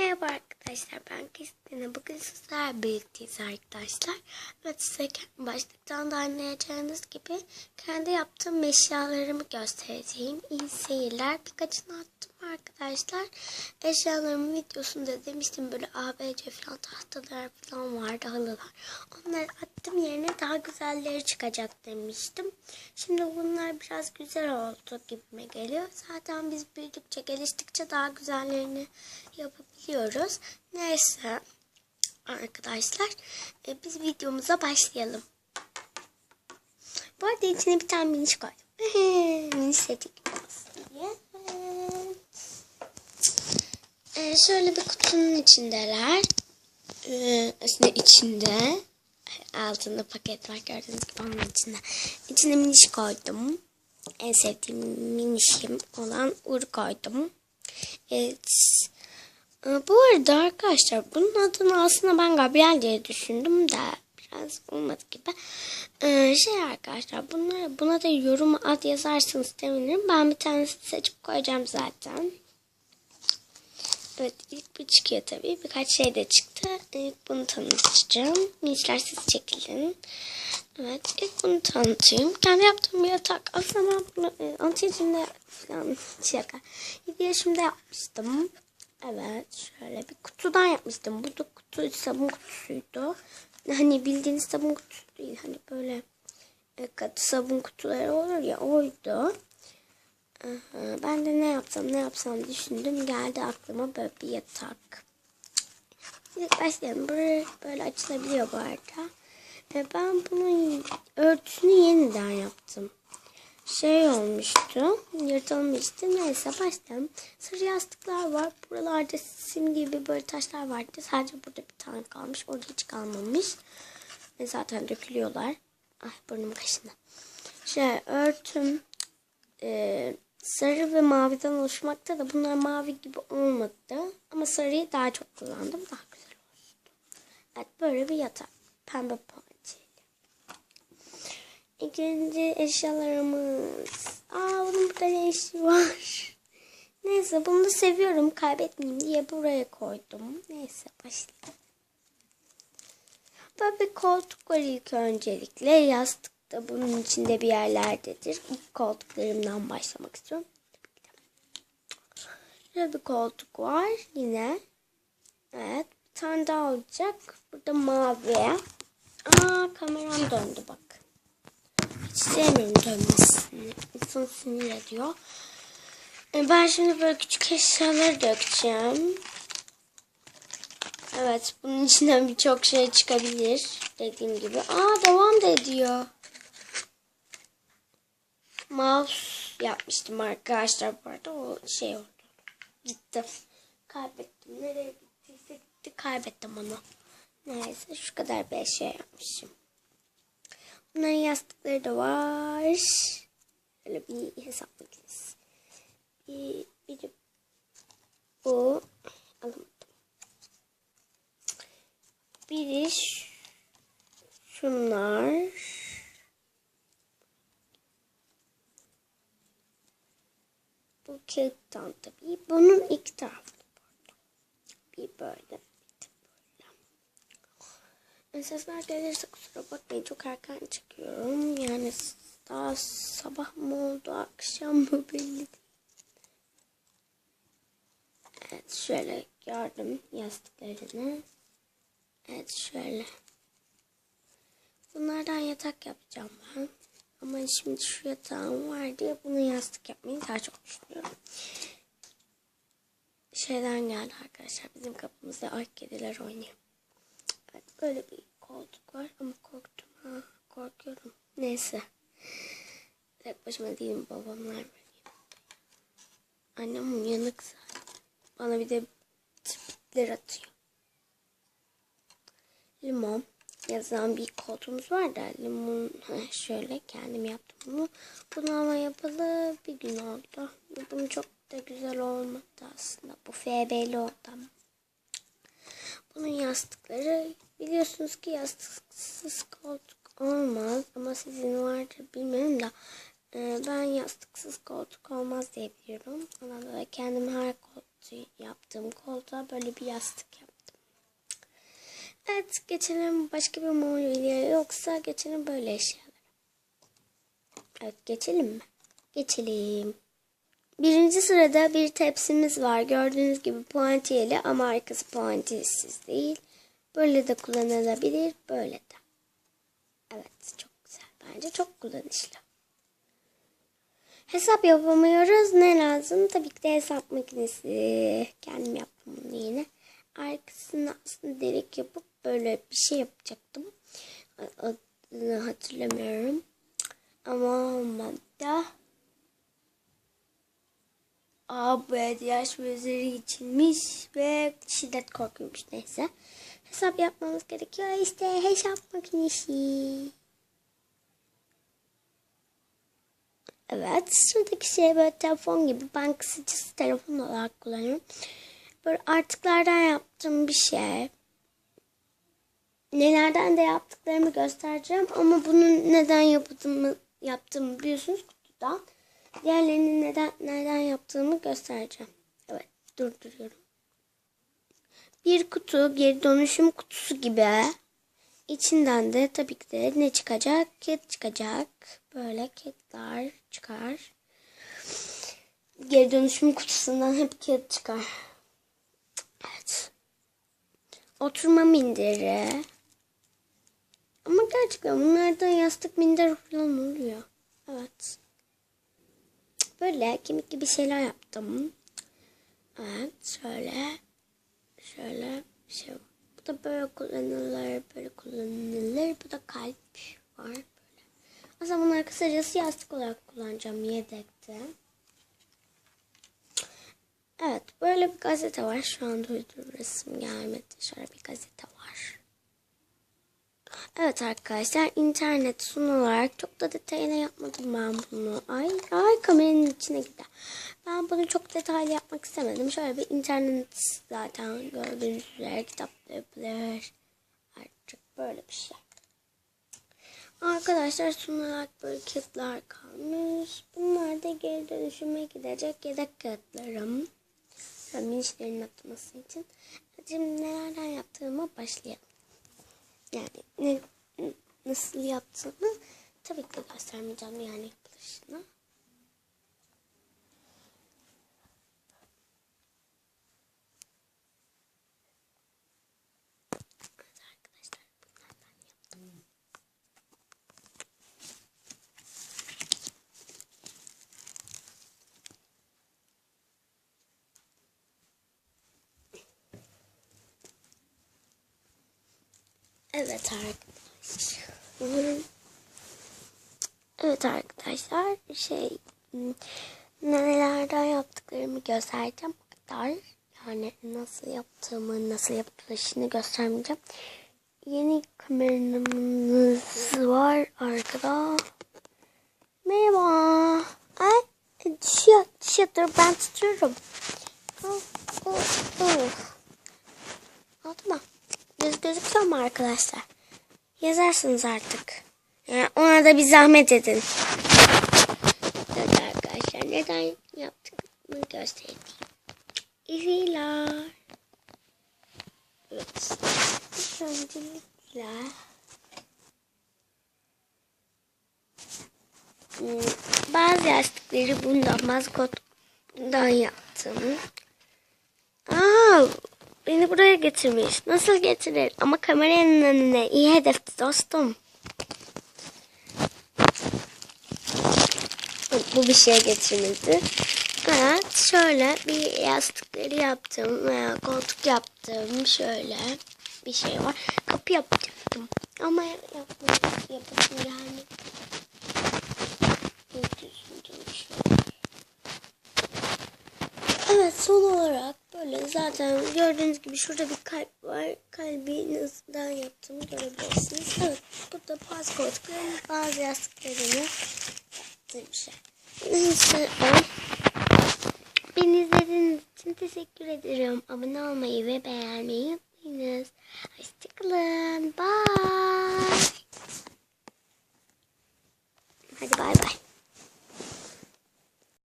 Merhaba arkadaşlar ben Kristina. Bugün sizler birlikteyiz arkadaşlar. Evet size başlıktan da anlayacağınız gibi kendi yaptığım eşyalarımı göstereceğim. İyi seyirler. Birkaçını attım arkadaşlar. Eşyalarımın videosunda demiştim böyle ABC falan tahtalar falan vardı halılar. Onları attım yerine daha güzelleri çıkacak demiştim. Şimdi bunlar biraz güzel oldu gibime geliyor. Zaten biz büyüdükçe geliştikçe daha güzellerini yapabiliyoruz. Neyse arkadaşlar e, biz videomuza başlayalım. Bu arada içine bir tane miniş koydum. miniş setik diye. E, şöyle bir kutunun içindeler. E, aslında içinde altında paket var gördüğünüz gibi onun içinde. İçine miniş koydum. En sevdiğim minişim olan ur koydum. Evet. Ee, Bu arada arkadaşlar bunun adını aslında ben Gabriel diye düşündüm de biraz olmadı gibi. Ee, şey arkadaşlar bunlara buna da yorum ad yazarsanız sevinirim. Ben bir tanesini seçip koyacağım zaten. Evet ilk bu çıkıyor tabii. Birkaç şey de çıktı. İlk bunu tanıtacağım. Minçler siz çekilin. Evet ilk bunu tanıtayım. Kendi yaptığım bir yatak. Aslında ben bunu e, antiyacımda falan şaka. 7 yaşımda yapmıştım. Evet şöyle bir kutudan yapmıştım. Bu da kutu sabun kutusuydu. Hani bildiğiniz sabun kutusu değil. Hani böyle e, katı sabun kutuları olur ya oydu. Ben de ne yapsam ne yapsam düşündüm. Geldi aklıma böyle bir yatak. İlk başlayalım. Böyle, böyle açılabiliyor bu arada. E, ben bunun örtüsünü yeniden yaptım. Şey olmuştu. Yırtılmıştı. Neyse başlayalım. Sarı yastıklar var. Buralarda sim gibi böyle taşlar vardı. Sadece burada bir tane kalmış. Orada hiç kalmamış. Ve zaten dökülüyorlar. Ay burnum kaşındı. Şey örtüm e, sarı ve maviden oluşmakta da bunlar mavi gibi olmadı. Ama sarıyı daha çok kullandım. Daha güzel oldu. Evet böyle bir yatak. Pembe ponçeli. İkinci eşyalarımız. Aa bunun burada ne işi var? Neyse bunu da seviyorum. Kaybetmeyeyim diye buraya koydum. Neyse başlayalım. Böyle bir koltuk var ilk öncelikle. Yastık da bunun içinde bir yerlerdedir. İlk koltuklarımdan başlamak istiyorum. Şöyle bir koltuk var yine. Evet. Bir tane daha olacak. Burada mavi. Aa kameram döndü bak. Hiç sevmiyorum dönmesini. İnsan sinir ediyor. E, Ben şimdi böyle küçük eşyaları dökeceğim. Evet bunun içinden birçok şey çıkabilir. Dediğim gibi. Aa devam da ediyor. Mouse yapmıştım arkadaşlar bu arada. O şey oldu. Gitti. Kaybettim. Nereye gittiyse gitti. Kaybettim onu. Neyse şu kadar bir eşya yapmışım. Bunların yastıkları da var. Böyle bir hesap makinesi. Bir, bir de bu. Alamadım. Biri şunlar. Bu kağıttan tabii. Bunun iki tarafı burada. Bir böyle. Sesler gelirse kusura bakmayın. Çok erken çıkıyorum. Yani daha sabah mı oldu, akşam mı belli değil. Evet şöyle gördüm yastıklarını. Evet şöyle. Bunlardan yatak yapacağım ben. Ama şimdi şu yatağım var diye bunu yastık yapmayı daha çok düşünüyorum. Şeyden geldi arkadaşlar. Bizim kapımızda ay kediler oynuyor. Evet böyle bir koltuk var ama korktum ha. Korkuyorum. Neyse. Tek başıma değilim babamlar böyle. Annem uyanık. Bana bir de tripler atıyor. Limon yazan bir koltuğumuz var da limon şöyle kendim yaptım bunu. Bunu ama yapalı bir gün oldu. Bunu çok da güzel olmadı aslında. Bu FB'li oldu ama. Bunun yastıkları biliyorsunuz ki yastıksız koltuk olmaz ama sizin vardır bilmiyorum da e, ben yastıksız koltuk olmaz diye biliyorum. Ona da kendim her koltuk kutu yaptım. Koltuğa böyle bir yastık. Evet geçelim başka bir mobilya yoksa geçelim böyle eşyalara. Evet geçelim mi? Geçelim. Birinci sırada bir tepsimiz var. Gördüğünüz gibi puantiyeli ama arkası puantiyesiz değil. Böyle de kullanılabilir, böyle de. Evet, çok güzel. Bence çok kullanışlı. Hesap yapamıyoruz. Ne lazım? Tabii ki de hesap makinesi. Kendim yaptım bunu yine. Arkasına aslında delik yapıp böyle bir şey yapacaktım. Adını hatırlamıyorum. Ama bu yaş üzeri içilmiş ve şiddet korkuymuş neyse. Hesap yapmamız gerekiyor işte hesap makinesi. Evet şuradaki şey böyle telefon gibi ben kısacası telefon olarak kullanıyorum. Böyle artıklardan yaptığım bir şey. Nelerden de yaptıklarımı göstereceğim ama bunun neden yaptığımı, yaptığımı biliyorsunuz kutudan. Diğerlerini neden neden yaptığımı göstereceğim. Evet durduruyorum. Bir kutu geri dönüşüm kutusu gibi. İçinden de tabii ki de ne çıkacak? Kit çıkacak. Böyle kitler çıkar. Geri dönüşüm kutusundan hep kit çıkar. Evet. Oturma minderi. Ama gerçekten bunlardan yastık minder falan oluyor. Evet. Böyle kemik gibi şeyler yaptım. Evet şöyle. Şöyle şey. Bu da böyle kullanılır. Böyle kullanılır. Bu da kalp var. Böyle. Zaman bunları kısacası yastık olarak kullanacağım yedekte. Evet böyle bir gazete var. Şu anda uydur resim gelmedi. Şöyle bir gazete var. Evet arkadaşlar internet sun olarak çok da detaylı yapmadım ben bunu. Ay ay kameranın içine gider. Ben bunu çok detaylı yapmak istemedim. Şöyle bir internet zaten gördüğünüz üzere kitapta yapılır. Artık böyle bir şey. Arkadaşlar sun olarak böyle kağıtlar kalmış. Bunlar da geri dönüşüme gidecek yedek kağıtlarım. Minişlerin atması için. Şimdi nelerden yaptığıma başlayalım. Yani ne, nasıl yaptığını tabii ki göstermeyeceğim yani yapılışını. Evet arkadaşlar. Evet arkadaşlar şey nelerden yaptıklarımı göstereceğim. Kadar. Yani nasıl yaptığımı, nasıl yapılışını göstermeyeceğim. Yeni kameramız var arkada. Merhaba. Ay düşüyor, düşüyor. Dur ben tutuyorum. Oh, oh, oh. Oldu mu? Göz gözüküyor mu arkadaşlar? Yazarsınız artık. Yani ona da bir zahmet edin. Evet arkadaşlar neden yaptığımı göstereyim. İzleyiler. Evet. Öncelikle hmm, bazı yastıkları bundan maskottan yaptım. Aa, Beni buraya getirmiş. Nasıl getirir? Ama kameranın önüne. iyi hedef dostum. Bu bir şey getirmedi. Evet şöyle bir yastıkları yaptım veya koltuk yaptım. Şöyle bir şey var. Kapı yapacaktım. Ama yapmadım. Yapasım. Evet son olarak böyle zaten gördüğünüz gibi şurada bir kalp var. Kalbi nasıldan yaptığımı görebilirsiniz. Evet burada bazı koltukların bazı yastıklarını yaptığım şey. Neyse Beni izlediğiniz için teşekkür ederim. Abone olmayı ve beğenmeyi unutmayınız. Hoşçakalın. Bye. Hadi bay bay.